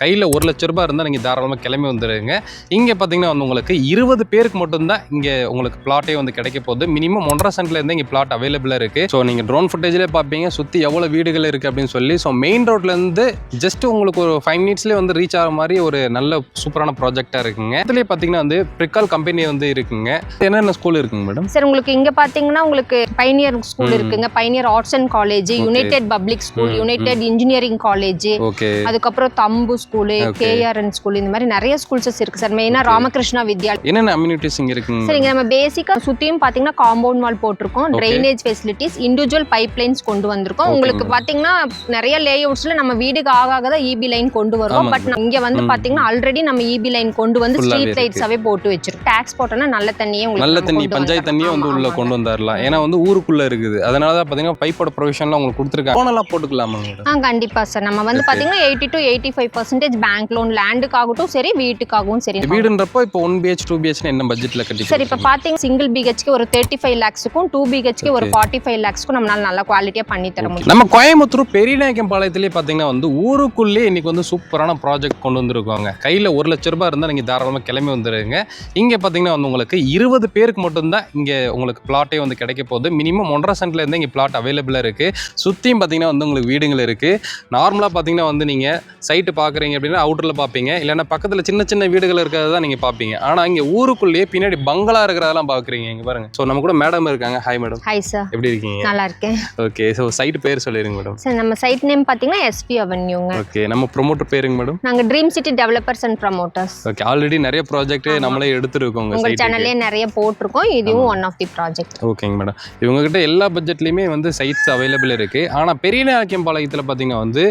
கையில் ஒரு லட்ச ரூபாய் இருந்தால் நீங்கள் தாராளமாக கிளம்பி வந்துடுங்க இங்கே பார்த்தீங்கன்னா வந்து உங்களுக்கு இருபது பேருக்கு மட்டும்தான் இங்கே உங்களுக்கு பிளாட்டே வந்து கிடைக்க போகுது. மினிமம் ஒன்றரை சென்ட்ல இருந்து இங்கே பிளாட் அவைலபிளாக இருக்குது ஸோ நீங்கள் ட்ரோன் ஃபுட்டேஜ்லேயே பார்ப்பீங்க சுற்றி எவ்வளோ வீடுகள் இருக்குது அப்படின்னு சொல்லி. ஸோ மெயின் ரோட்லேருந்து ஜஸ்ட் உங்களுக்கு ஒரு ஃபைவ் மினிட்ஸ்லேயே வந்து ரீச் ஆகிற மாதிரி ஒரு நல்ல சூப்பரான ப்ராஜெக்டாக இருக்குங்க. இதுலேயே பார்த்தீங்கன்னா வந்து ப்ரிக்கால் கம்பெனி வந்து இருக்குங்க. என்னென்ன ஸ்கூல் இருக்குங்க மேடம் சார் உங்களுக்கு இங்க பாத்தீங்கன்னா உங்களுக்கு பைனியர் ஸ்கூல். இருக்குங்க. Pioneer arts and college. United public school united engineering college அதுக்கப்புறம் தம்பு ஸ்கூலு. கேஆர்என் ஸ்கூல் இந்த மாதிரி நிறைய ஸ்கூல்ஸஸ் இருக்கு சார் மெயினா Okay. ராமகிருஷ்ணா வித்யாலயா என்னென்ன அம்யூனிட்டிஸ் இங்கே இருக்குங்க சார் இங்க நம்ம பேசிக்கா சுத்தியும் பாத்தீங்கன்னா காம்பவுண்ட் வால் போட்டிருக்கோம். Drainage facilities individual pipe lines கொண்டு வந்திருக்கோம் உங்களுக்கு madam. பாத்தீங்கன்னா நிறைய லேஅவுட்ஸ்ல நம்ம வீடுக்கு ஆக ஆக தான் இபி லைன் கொண்டு வருவோம் பட் இங்க வந்து ம். பாத்தீங்கன்னா ஆல்ரெடி நம்ம இபி லைன் கொண்டு வந்து ஸ்ட்ரீட். லைட்ஸாவே போட்டு வச்சிருக்கோம் டாக்ஸ் போட்டோம்னா நல்ல தண்ணியே உங்களுக்கு நல்ல தண்ணி பஞ்சாயத்து. தண்ணியே வந்து உள்ள. கொண்டு வந்துடலாம் ஏன்னா வந்து ஊருக்குள்ள இருக்குது அதனால தான் பார்த்தீங்கன்னா பைப்போட ப்ரொவிஷன்லாம் உங்களுக்கு கொடுத்துருக்காங்க லோனெல்லாம் போட்டுக்கலாமா ஆ கண்டிப்பா சார் நம்ம வந்து Okay. பாத்தீங்கன்னா eighty to eighty five percentage bank loan லேண்டுக்காகட்டும் சரி வீட்டுக்காகவும் சரி. வீடுன்றப்போ இப்போ ஒன் பிஹெச் டூ பிஹெச்னு என்ன பட்ஜெட்டில் கட்டி சார் இப்போ பார்த்தீங்க சிங்கிள் பிஹெச்க்கு ஒரு தேர்ட்டி ஃபைவ் லேக்ஸுக்கும் டூ பிஹெச்க்கு ஒரு. ஃபார்ட்டி ஃபைவ் லேக்ஸ்க்கும் நம்மளால நல்ல குவாலிட்டியாக பண்ணி தர முடியும். நம்ம கோயம்புத்தூர் பெரியநாயக்கம் பாளையத்திலே பார்த்தீங்கன்னா வந்து ஊருக்குள்ளே இன்னைக்கு வந்து சூப்பரான ப்ராஜெக்ட் கொண்டு வந்திருக்காங்க. கையில் ஒரு லட்ச ரூபாய் இருந்தால் நீங்கள் தாராளமாக கிளம்பி வந்துடுங்க இங்கே பார்த்தீங்கன்னா வந்து உங்களுக்கு இருபது பேருக்கு மட்டும்தான் இங்கே உங்களுக்கு பிளாட்டே வந்து கிடைக்க போகுது. மினிமம் ஒன்றரை சென்ட்ல இருந்து இங்கே பிளாட் அவைலபிளாக இருக்குது சுற்றியும் பார்த்தீங்கன்னா வந்து உங்களுக்கு வீடுகள் இருக்குது நார்மலாக பார்த்தீங்கன்னா வந்து நீங்கள் சைட்டு பார்க்குறீங்க அப்படின்னா அவுட்டரில் பார்ப்பீங்க. இல்லைன்னா பக்கத்தில் சின்ன சின்ன வீடுகள் இருக்கிறத தான் நீங்கள் பார்ப்பீங்க. ஆனால் இங்கே ஊருக்குள்ளேயே பின்னாடி பங்களா இருக்கிறதெல்லாம் பார்க்குறீங்க. இங்கே பாருங்க. ஸோ நம்ம கூட மேடம் இருக்காங்க. ஹாய் மேடம் ஹாய் சார் எப்படி இருக்கீங்க? நல்லா இருக்கேன். ஓகே ஸோ சைட் பேர் சொல்லிடுங்க மேடம் சார் நம்ம சைட் நேம் பார்த்தீங்கன்னா எஸ்பி அவென்யூங்க ஓகே நம்ம ப்ரொமோட்டர் பேருங்க மேடம் நாங்கள் dream city developers and promoters okay already நிறைய ப்ராஜெக்ட். நம்மளே எடுத்துருக்கோங்க உங்கள் சேனல்லே நிறைய போட்டிருக்கோம். இதுவும் ஒன் ஆஃப் தி ப்ராஜெக்ட் ஓகேங்க மேடம் இவங்ககிட்ட எல்லா பட்ஜெட்லையுமே வந்து சைட்ஸ் அவைலபிள் இருக்குது ஆனால் பெரிய நாயக்கம் பாளையத்தில் பார்த்தீங்கன்னா வந்து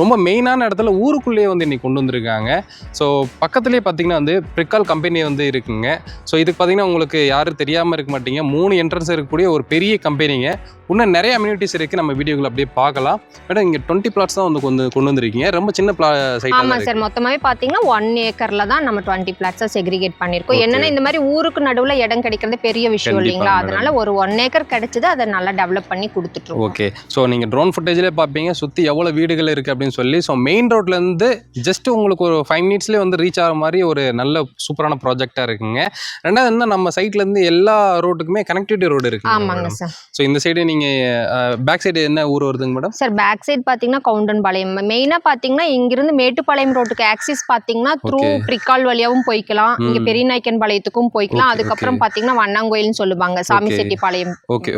ரொம்ப மெயினான இடத்துல ஊருக்குள்ளேயே வந்து இன்னைக்கு கொண்டு வந்திருக்காங்க. ஸோ பக்கத்துலேயே பார்த்தீங்கன்னா வந்து பிரிக்கால் கம்பெனி வந்து இருக்குங்க. ஸோ இதுக்கு பார்த்தீங்கன்னா உங்களுக்கு யாரும் தெரியாமல் இருக்க மாட்டீங்க. மூணு என்ட்ரன்ஸ் இருக்கக்கூடிய ஒரு பெரிய கம்பெனிங்க இன்னும் நிறைய அம்யூனிட்டிஸ் இருக்குது நம்ம வீடியோவில் அப்படியே பார்க்கலாம். மேடம் இங்கே டுவெண்ட்டி பிளாட்ஸ் தான் வந்து கொண்டு கொண்டு வந்திருக்கீங்க. ரொம்ப சின்ன பிளா சைட்டாக ஆமாம் சார் மொத்தமாகவே பார்த்தீங்கன்னா ஒன் ஏக்கரில் தான் நம்ம டுவெண்ட்டி பிளாட்ஸாக செக்ரிகேட் பண்ணியிருக்கோம். என்னன்னா இந்த மாதிரி ஊருக்கு நடுவில் இடம் கிடைக்கிறது பெரிய விஷயம் இல்லைங்களா. அதனால ஒரு ஒன் ஏக்கர் கிடைச்சது அதை நல்லா டெவலப் பண்ணி கொடுத்துட்ருக்கோம் ஓகே ஸோ நீங்கள் ட்ரோன் ஃபுட்டேஜ்லேயே பார்ப்பீங்க. சுற்றி எவ்வளோ வீடுகள் இருக்குது அப்படின்னு சொல்லி. ஸோ மெயின் ரோட்லேருந்து ஜஸ்ட் உங்களுக்கு ஒரு ஃபைவ் மினிட்ஸ்லேயே வந்து ரீச் ஆகிற மாதிரி ஒரு நல்ல சூப்பரான ப்ராஜெக்டாக இருக்குங்க. ரெண்டாவது வந்து நம்ம சைட்லேருந்து எல்லா ரோட்டுக்குமே கனெக்டிவிட்டி ரோடு இருக்குங்க ஆமாங்க சார் ஸோ இந்த சைடு நீங்கள் பேக் சைடு என்ன ஊர் வருதுங்க மேடம் சார் பேக் சைடு பார்த்தீங்கன்னா கவுண்டன்பாளையம் மெயினாக பார்த்தீங்கன்னா இங்கிருந்து மேட்டுப்பாளையம் ரோட்டுக்கு ஆக்சிஸ் பார்த்தீங்கன்னா த்ரூ. பிரிக்கால் வழியாவும் போய்க்கலாம் இங்க ம். பெரியநாயக்கன் பாளையத்துக்கும் போய்க்கலாம் அதுக்கப்புறம். பார்த்தீங்கன்னா வண்ணாங்கோயில்னு சொல்லுவாங்க சாமி. செட்டிப்பாளையம் ஓகே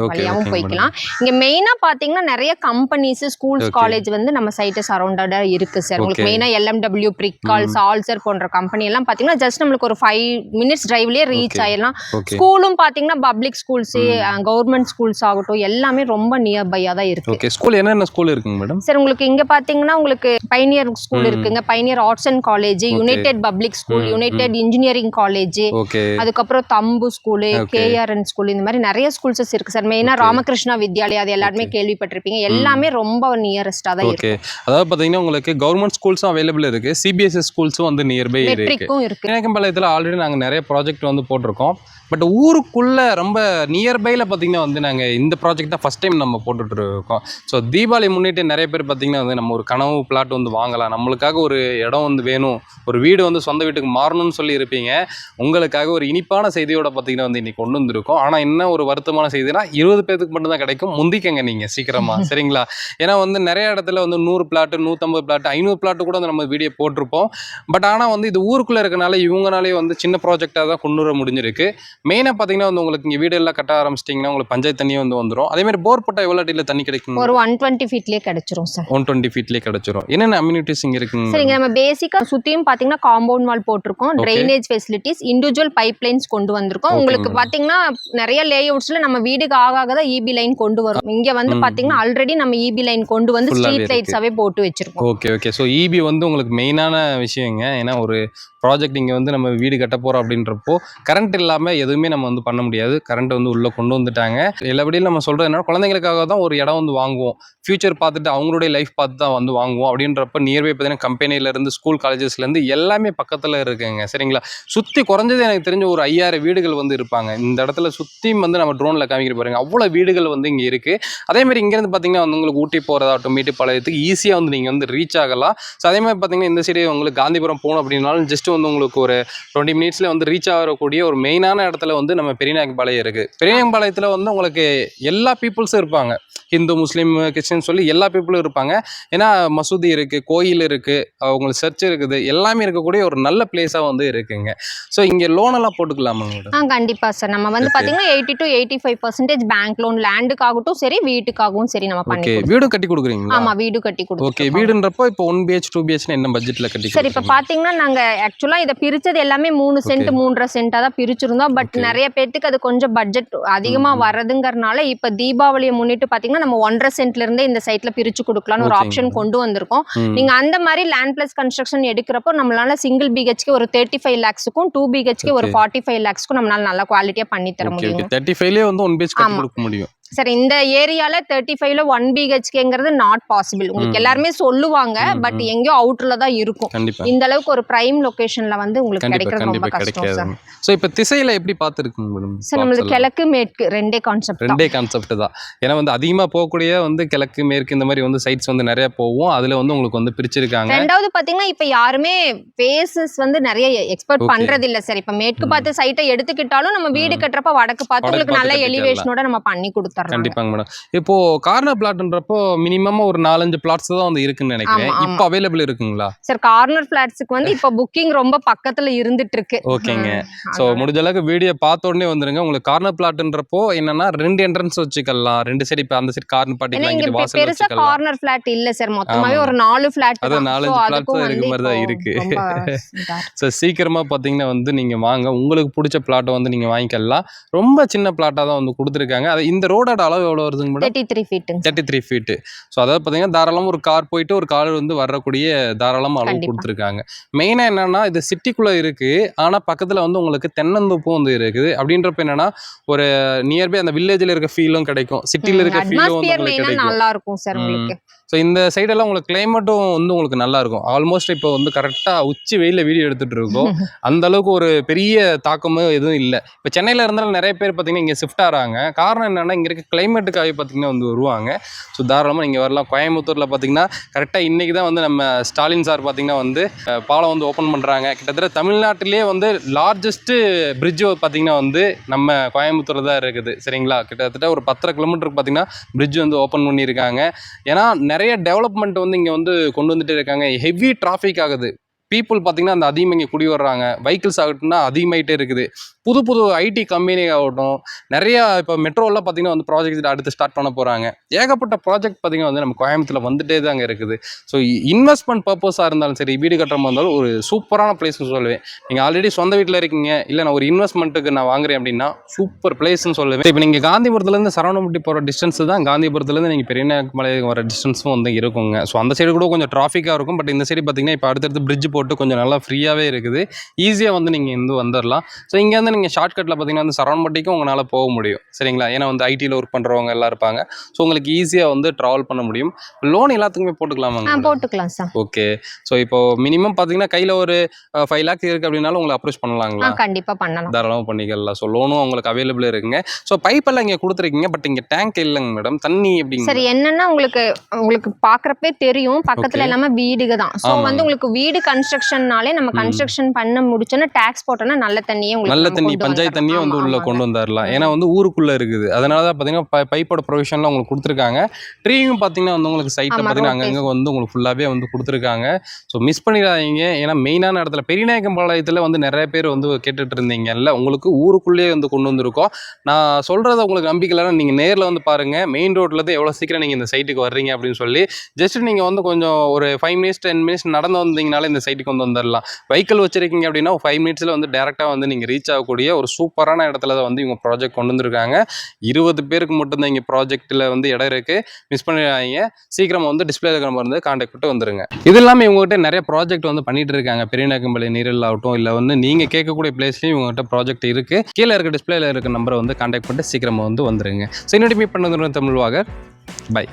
போய்க்கலாம் இங்க மெயினா பாத்தீங்கன்னா நிறைய கம்பெனிஸ் ஸ்கூல்ஸ். காலேஜ் வந்து நம்ம சைட்டை சரௌண்டடா இருக்கு சார் உங்களுக்கு Okay. மெயினா எல்எம்டபிள்யூ பிரிக்கால். சால்சர் போன்ற கம்பெனி எல்லாம் பாத்தீங்கன்னா ஜஸ்ட் நம்மளுக்கு ஒரு ஃபைவ் மினிட்ஸ் டிரைவ்லயே ரீச். ஆயிடலாம் ஸ்கூலும் பாத்தீங்கன்னா பப்ளிக் ஸ்கூல்ஸ். கவர்மெண்ட் ஸ்கூல்ஸ் ஆகட்டும் எல்லாமே ரொம்ப நியர்பையா தான் இருக்கு. ஓகே ஸ்கூல் என்னென்ன ஸ்கூல் இருக்குங்க மேடம் சார் உங்களுக்கு இங்க பாத்தீங்கன்னா உங்களுக்கு பைனியர் ஸ்கூல். இருக்குங்க. Pioneer arts and college. United public school united engineering college okay அதுக்கப்புறம் தம்பு ஸ்கூலு. கேஆர்என் ஸ்கூல் இந்த மாதிரி நிறைய ஸ்கூல்ஸஸ் இருக்கு சார் மெயினா Okay. ராமகிருஷ்ணா வித்யாலயா அது எல்லாருமே. கேள்விப்பட்டிருப்பீங்க. எல்லாமே ரொம்ப நியரஸ்டா தான் இருக்கு. அதாவது பார்த்தீங்கன்னா உங்களுக்கு கவர்மெண்ட் ஸ்கூல்ஸும் அவைலபிள் இருக்குது சிபிஎஸ்சி ஸ்கூல்ஸும் வந்து நியர்பை இருக்கு. விநாயகம்பாளையத்தில் ஆல்ரெடி நாங்கள் நிறைய ப்ராஜெக்ட் வந்து போட்டிருக்கோம். பட் ஊருக்குள்ள ரொம்ப நியர்பையில் பார்த்தீங்கன்னா வந்து நாங்கள் இந்த ப்ராஜெக்ட் தான் ஃபஸ்ட் டைம் நம்ம போட்டுட்டு இருக்கோம் ஸோ தீபாவளி முன்னிட்டு நிறைய பேர் பார்த்தீங்கன்னா வந்து நம்ம ஒரு கனவு பிளாட் வந்து வாங்கலாம். நம்மளுக்காக ஒரு இடம் வந்து வேணும். ஒரு வீடு வந்து சொந்த வீட்டுக்கு மாறணும்னு சொல்லி இருப்பீங்க. உங்களுக்காக ஒரு இனிப்பான செய்தியோட பார்த்தீங்கன்னா வந்து இன்னைக்கு கொண்டு வந்திருக்கோம். ஆனால் என்ன ஒரு வருத்தமான செய்தினா இருபது பேருக்கு மட்டும் தான் கிடைக்கும். முந்திக்கங்க நீங்கள் சீக்கிரமா. சரிங்களா? ஏன்னா வந்து நிறைய இடத்துல வந்து நூறு பிளாட்டு நூற்றம்பது பிளாட் ஐநூறு பிளாட்டு கூட வந்து நம்ம வீடியோ போட்டிருப்போம். பட் ஆனால் வந்து இது ஊருக்குள்ளே இருக்கனால இவங்கனாலே வந்து சின்ன ப்ராஜெக்டாக தான் கொண்டு வர முடிஞ்சிருக்கு மெயினாக பார்த்தீங்கன்னா வந்து உங்களுக்கு இங்கே வீடு எல்லாம் கட்ட ஆரம்பிச்சிட்டிங்கன்னா உங்களுக்கு பஞ்சாயத்து தண்ணியே வந்து வந்துடும் அதே மாதிரி போர் போட்டால் எவ்வளோ அடியில் தண்ணி கிடைக்கும் ஒரு ஒன் டுவெண்ட்டி ஃபீட்லயே கிடைச்சிரும் சார் ஒன் டுவெண்ட்டி ஃபீட்லேயே கிடைச்சிரும். என்னென்ன அம்யூனிட்டிஸ் இங்கே இருக்குங்க? சரிங்க நம்ம பேசிக்கா சுத்தியும் பாத்தீங்கன்னா காம்பவுண்ட் வால் போட்டிருக்கோம். Drainage facilities individual pipe lines கொண்டு வந்திருக்கோம். உங்களுக்கு madam. பாத்தீங்கன்னா நிறைய லேஅவுட்ஸ்ல நம்ம வீடுக்கு ஆக ஆக தான் இபி லைன் கொண்டு வரும். இங்க வந்து ம், பாத்தீங்கன்னா ஆல்ரெடி நம்ம இபி லைன் கொண்டு வந்து ஸ்ட்ரீட். லைட்ஸாவே போட்டு வச்சிருக்கோம். ஓகே ஓகே ஸோ இபி வந்து உங்களுக்கு மெயினான விஷயங்க. ஏன்னா ஒரு ப்ராஜெக்ட் இங்கே வந்து நம்ம வீடு கட்ட போகிறோம் அப்படின்றப்போ கரண்ட் இல்லாமல் எதுவுமே நம்ம வந்து பண்ண முடியாது. கரண்ட் வந்து உள்ளே கொண்டு வந்துட்டாங்க. எல்லாபடியும் நம்ம சொல்கிறது என்ன குழந்தைங்களுக்காக தான் ஒரு இடம் வந்து வாங்குவோம். ஃபியூச்சர் பார்த்துட்டு அவங்களுடைய லைஃப் பார்த்து தான் வந்து வாங்குவோம். அப்படின்றப்ப நியர்பை பார்த்தீங்கன்னா கம்பெனிலேருந்து ஸ்கூல் காலேஜஸ்லேருந்து எல்லாமே பக்கத்தில் இருக்குங்க. சரிங்களா? சுற்றி குறைஞ்சது எனக்கு தெரிஞ்ச ஒரு ஐயாயிரம் வீடுகள் வந்து இருப்பாங்க. இந்த இடத்துல சுற்றியும் வந்து நம்ம ட்ரோனில் காமிக்கிற பாருங்க. அவ்வளோ வீடுகள் வந்து இங்கே இருக்குது அதேமாதிரி இங்கேருந்து பார்த்தீங்கன்னா வந்து உங்களுக்கு ஊட்டி போகிறதாகட்டும் மேட்டுப்பாளையத்துக்கு ஈஸியாக வந்து நீங்கள் வந்து ரீச் ஆகலாம். ஸோ அதே மாதிரி பார்த்தீங்கன்னா இந்த சைடு உங்களுக்கு காந்திபுரம் போகணும் அப்படின்னாலும் ஜஸ்ட் வந்து உங்களுக்கு ஒரு டுவெண்ட்டி மினிட்ஸில் வந்து ரீச் ஆகக்கூடிய ஒரு மெயினான இடத்துல வந்து நம்ம பெரியநாயக்கம்பாளையம் இருக்குது பெரியநாயக்கம்பாளையத்தில் வந்து உங்களுக்கு எல்லா பீப்புள்ஸும் இருப்பாங்க. ஹிந்து முஸ்லீம் கிறிஸ்டின் சொல்லி எல்லா பீப்புளும் இருப்பாங்க. ஏன்னா மசூதி இருக்குது கோயில் இருக்குது உங்களுக்கு சர்ச் இருக்குது எல்லாமே இருக்கக்கூடிய ஒரு நல்ல பிளேஸாக வந்து இருக்குங்க. ஸோ இங்கே லோனெல்லாம் போட்டுக்கலாமா மேடம் ஆ கண்டிப்பா சார் நம்ம வந்து Okay. பாத்தீங்கன்னா eighty to eighty five percentage bank loan லேண்டுக்காகட்டும் சரி வீட்டுக்காகவும் சரி நம்ம ஓகே. வீடு கட்டி கொடுக்குறீங்களா? ஆமா வீடு கட்டி ஓகே கொடுத்துருக்கோம் வீடுன்றப்போ இப்போ ஒன் பிஹெச் டூ பிஹெச்னு என்ன பட்ஜெட்டில் கட்டி சரி இப்ப கொடுக்குறீங்க? பாத்தீங்கன்னா நாங்க ஆக்சுவலா இதை பிரிச்சது எல்லாமே மூணு சென்ட். மூன்றரை சென்டா தான் பிரிச்சிருந்தோம் பட். நிறைய பேர்த்துக்கு அது கொஞ்சம் பட்ஜெட் அதிகமா ம். வர்றதுங்கறனால இப்ப தீபாவளியை முன்னிட்டு பாத்தீங்கன்னா நம்ம ஒன்றரை சென்ட்ல இருந்தே இந்த சைட்ல பிரிச்சு கொடுக்கலாம்னு ஒரு. ஆப்ஷன் கொண்டு வந்திருக்கோம் ம். நீங்க அந்த மாதிரி லேண்ட் பிளஸ் கன்ஸ்ட்ரக்ஷன் எடுக்கிறப்போ நம்மளால சிங்கிள் பிஹெச்க்கு ஒரு தேர்ட்டி ஃபைவ் லேக்ஸுக்கும் டூ பிஹெச்க்கு ஒரு. ஃபார்ட்டி ஃபைவ் லேக்ஸ்க்கும் நம்மளால நல்லா குவாலிட்டியா பண்ணி தர முடியும் தேர்ட்டி ஃபைவ்லேயே வந்து ஒன் பிஹெச் முடியும் சார் இந்த ஏரியால தேர்ட்டி ஃபைவ்ல ஒன் பிஹெச்கேங்கிறது நாட் பாசிபிள் உங்களுக்கு. எல்லாருமே சொல்லுவாங்க பட். எங்கேயோ அவுட்டர்ல தான் இருக்கும் இந்த அளவுக்கு ஒரு பிரைம் லொகேஷன்ல வந்து உங்களுக்கு கிடைக்கிறது ரொம்ப கஷ்டம் சார் ஸோ இப்போ திசையில எப்படி பார்த்துருக்குங்க மேடம் சார் நம்மளுக்கு கிழக்கு மேற்கு ரெண்டே கான்செப்ட் ரெண்டே கான்செப்ட் தான் ஏன்னா வந்து அதிகமாக போகக்கூடிய வந்து கிழக்கு மேற்கு இந்த மாதிரி வந்து சைட்ஸ் வந்து நிறைய போகும் அதில் வந்து உங்களுக்கு வந்து பிரிச்சிருக்காங்க ரெண்டாவது பாத்தீங்கன்னா இப்ப யாருமே பேசஸ் வந்து நிறைய எக்ஸ்பெக்ட் Okay. பண்றது இல்ல சார் இப்ப மேற்கு. பார்த்து சைட்டை எடுத்துக்கிட்டாலும் நம்ம வீடு. கட்டுறப்ப வடக்கு பார்த்து உங்களுக்கு நல்ல. எலிவேஷனோட நம்ம பண்ணி கொடுத்துறோம் கண்டிப்பாங்க மேடம் இப்போ கார்னர் பிளாட்ன்றப்போ மினிமம் ஒரு நாலஞ்சு பிளாட்ஸ் தான் வந்து இருக்குன்னு நினைக்கிறேன். இப்போ அவைலபிள் இருக்குங்களா? சார் கார்னர் பிளாட்ஸுக்கு வந்து இப்ப புக்கிங் ரொம்ப பக்கத்துல இருந்துட்டு இருக்கு ஓகேங்க ஸோ முடிஞ்ச அளவுக்கு வீடியோ பார்த்த உடனே வந்துருங்க. உங்களுக்கு கார்னர் பிளாட்ன்றப்போ என்னன்னா ரெண்டு என்ட்ரன்ஸ் வச்சுக்கலாம். ரெண்டு சைடு இப்போ அந்த சைடு கார்னர் ஏன்னா பாட்டிக்கலாம் இங்க இங்கிட்டு பெ- வாசல் பெருசா கார்னர் பிளாட் இல்ல சார் மொத்தமாவே. ஒரு நாலு பிளாட் அதான் நாலஞ்சு flats தான் இருக்க மாதிரி தான் இருக்கு. ஸோ சீக்கிரமாக பார்த்தீங்கன்னா வந்து நீங்கள் வாங்க. உங்களுக்கு பிடிச்ச பிளாட்டை வந்து நீங்கள் வாங்கிக்கலாம். ரொம்ப சின்ன பிளாட்டாக தான் வந்து கொடுத்துருக்காங்க. அது இந்த ரோடோட அளவு எவ்வளோ வருதுங்க மேடம் தேர்ட்டி த்ரீ ஃபீட்டுங்க தேர்ட்டி த்ரீ ஃபீட்டு ஸோ அதாவது பார்த்தீங்கன்னா தாராளமாக ஒரு கார் போயிட்டு ஒரு கார் வந்து வரக்கூடிய தாராளமாக அளவு. கொடுத்துருக்காங்க. மெயினாக என்னன்னா இது சிட்டிக்குள்ளே இருக்குது ஆனால் பக்கத்தில் வந்து உங்களுக்கு தென்னந்தோப்பும் வந்து இருக்குது. அப்படின்றப்ப என்னன்னா ஒரு நியர்பை அந்த வில்லேஜில் இருக்க ஃபீலும் கிடைக்கும். சிட்டியில் இருக்க ஃபீலும் நல்லா இருக்கும் சார் ஸோ இந்த சைடெல்லாம் உங்களுக்கு கிளைமேட்டும் வந்து உங்களுக்கு நல்லா இருக்கும் ஆல்மோஸ்ட் இப்போ வந்து கரெக்டாக உச்சி வெயிலில் வீடியோ எடுத்துகிட்டு இருக்கோம். அந்த அளவுக்கு ஒரு பெரிய தாக்கமும் எதுவும் இல்லை. இப்போ சென்னையில் இருந்தாலும் நிறைய பேர் பார்த்தீங்கன்னா இங்கே ஷிஃப்ட் ஆகிறாங்க காரணம் என்னென்னா இங்கே இருக்க கிளைமேட்டுக்காக பார்த்தீங்கன்னா வந்து வருவாங்க. ஸோ தாராளமாக நீங்கள் வரலாம். கோயம்புத்தூரில் பார்த்தீங்கன்னா கரெக்டாக இன்றைக்கி தான் வந்து நம்ம ஸ்டாலின் சார் பார்த்தீங்கன்னா வந்து பாலம் வந்து ஓப்பன் பண்ணுறாங்க கிட்டத்தட்ட தமிழ்நாட்டிலே வந்து லார்ஜஸ்ட்டு பிரிட்ஜ் பார்த்தீங்கன்னா வந்து நம்ம கோயம்புத்தூர் தான் இருக்குது. சரிங்களா? கிட்டத்தட்ட ஒரு பத்தரை கிலோமீட்டருக்கு பார்த்தீங்கன்னா பிரிட்ஜ் வந்து ஓப்பன் பண்ணியிருக்காங்க. ஏன்னா நிறைய நிறைய டெவலப்மெண்ட் வந்து இங்கே வந்து கொண்டு வந்துட்டு இருக்காங்க. ஹெவி டிராஃபிக் ஆகுது. பீப்புள் பார்த்தீங்கன்னா அந்த அதிகமாக இங்கே குடி வர்றாங்க. வெஹிக்கிள்ஸ் ஆகட்டும்னா அதிகமாயிட்டே இருக்குது. புது புது ஐடி கம்பெனி ஆகட்டும் நிறையா இப்போ மெட்ரோலாம் பார்த்தீங்கன்னா வந்து ப்ராஜெக்ட் அடுத்து ஸ்டார்ட் பண்ண போகிறாங்க ஏகப்பட்ட ப்ராஜெக்ட் பார்த்திங்கன்னா வந்து நம்ம கோயம்புத்தூரில் வந்துட்டே தாங்க இருக்குது. ஸோ இன்வெஸ்ட்மெண்ட் பர்பஸாக இருந்தாலும் சரி வீடு கட்டுறமா இருந்தாலும் ஒரு சூப்பரான பிளேஸ்னு சொல்லுவேன். நீங்கள் ஆல்ரெடி சொந்த வீட்டில் இருக்கீங்க இல்லை நான் ஒரு இன்வெஸ்ட்மெண்ட்டுக்கு நான் வாங்குறேன் அப்படின்னா சூப்பர் பிளேஸ்னு சொல்லுவேன். இப்போ நீங்கள் காந்திபுரத்துலேருந்து சரவணம்பட்டி போகிற டிஸ்டன்ஸ் தான் காந்திபுரத்துலேருந்து நீங்கள் பெரியநாயக்கமலை வர டிஸ்டன்ஸும் வந்து இருக்குங்க. ஸோ அந்த சைடு கூட கொஞ்சம் டிராஃபிக்காக இருக்கும். பட் இந்த சைடு பார்த்தீங்கன்னா இப்போ அடுத்தடுத்து பிரிட்ஜ் போட்டு கொஞ்சம் நல்லா ஃப்ரீயாகவே இருக்குது. ஈஸியாக வந்து நீங்கள் இருந்து வந்துடலாம் ஸோ இங்கேருந்து நீங்கள் ஷார்ட்கட்டில் பார்த்தீங்கன்னா வந்து சரவணம்பட்டிக்கும் உங்களால் போக முடியும். சரிங்களா? ஏன்னா வந்து ஐடியில் ஒர்க் பண்ணுறவங்க எல்லாம் இருப்பாங்க. ஸோ உங்களுக்கு ஈஸியாக வந்து ட்ராவல் பண்ண முடியும். லோன் எல்லாத்துக்குமே ஆ போட்டுக்கலாமாங்க போட்டுக்கலாம் சார் ஓகே ஸோ இப்போ மினிமம் பார்த்தீங்கன்னா கையில் ஒரு ஃபைவ் லேக்ஸ் இருக்குது அப்படின்னாலும் உங்களை அப்ரோச் பண்ணலாங்களா? கண்டிப்பா பண்ணலாம். தாராளமாக பண்ணிக்கலாம். ஸோ லோனும் உங்களுக்கு அவைலபிள் இருக்குங்க. ஸோ பைப்பெல்லாம் இங்கே கொடுத்துருக்கீங்க பட் இங்கே டேங்க் இல்லைங்க மேடம் தண்ணி எப்படிங்க? சரி என்னன்னா உங்களுக்கு உங்களுக்கு பாக்குறப்பே தெரியும். பக்கத்துல. எல்லாமே வீடுக தான் சோ ஆமாங்க. வந்து உங்களுக்கு வீடு கன்ஸ்ட்ரக்ஷன்னாலே நம்ம. கன்ஸ்ட்ரக்ஷன் பண்ண முடிச்சோன்னா டாக்ஸ் போட்டோம்னா நல்ல தண்ணியே உங்களுக்கு நல்ல தண்ணி பஞ்சாயத்து. தண்ணியே வந்து உள்ள. கொண்டு வந்துடலாம். ஏன்னா வந்து ஊருக்குள்ள இருக்குது. அதனால தான் பார்த்தீங்கன்னா பை- பைப்போட ப்ரொவிஷன்லாம் உங்களுக்கு கொடுத்துருக்காங்க. ட்ரீயும் பார்த்தீங்கன்னா வந்து உங்களுக்கு சைட்டில் ஆமா, பார்த்தீங்கன்னா அங்கங்கே வந்து உங்களுக்கு ஃபுல்லாகவே வந்து கொடுத்துருக்காங்க. ஸோ மிஸ் பண்ணிடாதீங்க. ஏன்னா மெயினான இடத்துல பெரியநாயக்கம்பாளையத்தில் வந்து நிறைய பேர் வந்து கேட்டுட்டு இருந்தீங்கல்ல உங்களுக்கு ஊருக்குள்ளேயே வந்து கொண்டு வந்திருக்கோம். நான் சொல்கிறத உங்களுக்கு நம்பிக்கை இல்லைன்னா நீங்கள் நேரில் வந்து பாருங்கள் மெயின் ரோட்லேருந்து எவ்வளோ சீக்கிரம் நீங்கள் இந்த சைட்டுக்கு வர்றீங்க அப்படின்னு சொல்லி. ஜஸ்ட் நீங்கள் வந்து கொஞ்சம் ஒரு ஃபைவ் மினிட்ஸ் டென் மினிட்ஸ் நடந்து வந்தீங்கனாலே இந்த சைட்டுக்கு வந்து வந்துடலாம் வெஹிக்கிள் வச்சிருக்கீங்க அப்படின்னா ஃபைவ் மினிட்ஸில் வந்து டேரெக்டாக வந்து நீங்கள் ரீச் ஆகக்கூடிய ஒரு சூப்பரான இடத்துல தான் வந்து இவங்க ப்ராஜெக்ட் கொண்டு வந்திருக்காங்க. இருபது பேருக்கு மட்டும்தான் இங்கே ப்ராஜெக்ட்டில் வந்து இடம் இருக்குது மிஸ் பண்ணிடாதீங்க. சீக்கிரமாக வந்து டிஸ்பிளே இருக்கிற மாதிரி இருந்து காண்டாக்ட் பண்ணிட்டு வந்துருங்க. இது இல்லாமல் இவங்ககிட்ட நிறைய ப்ராஜெக்ட் வந்து பண்ணிட்டு இருக்காங்க. பெரியநாக்கம்பள்ளி நீரில் ஆகட்டும் இல்லை வந்து நீங்கள் கேட்கக்கூடிய பிளேஸ்லையும் இவங்ககிட்ட ப்ராஜெக்ட் இருக்குது கீழே இருக்க டிஸ்பிளேல இருக்க நம்பரை வந்து காண்டாக்ட் பண்ணிட்டு சீக்கிரமாக வந்து வந்துருங்க. ஸோ இன்னொரு மீட் பண்ணது தமிழ்வாகர் பை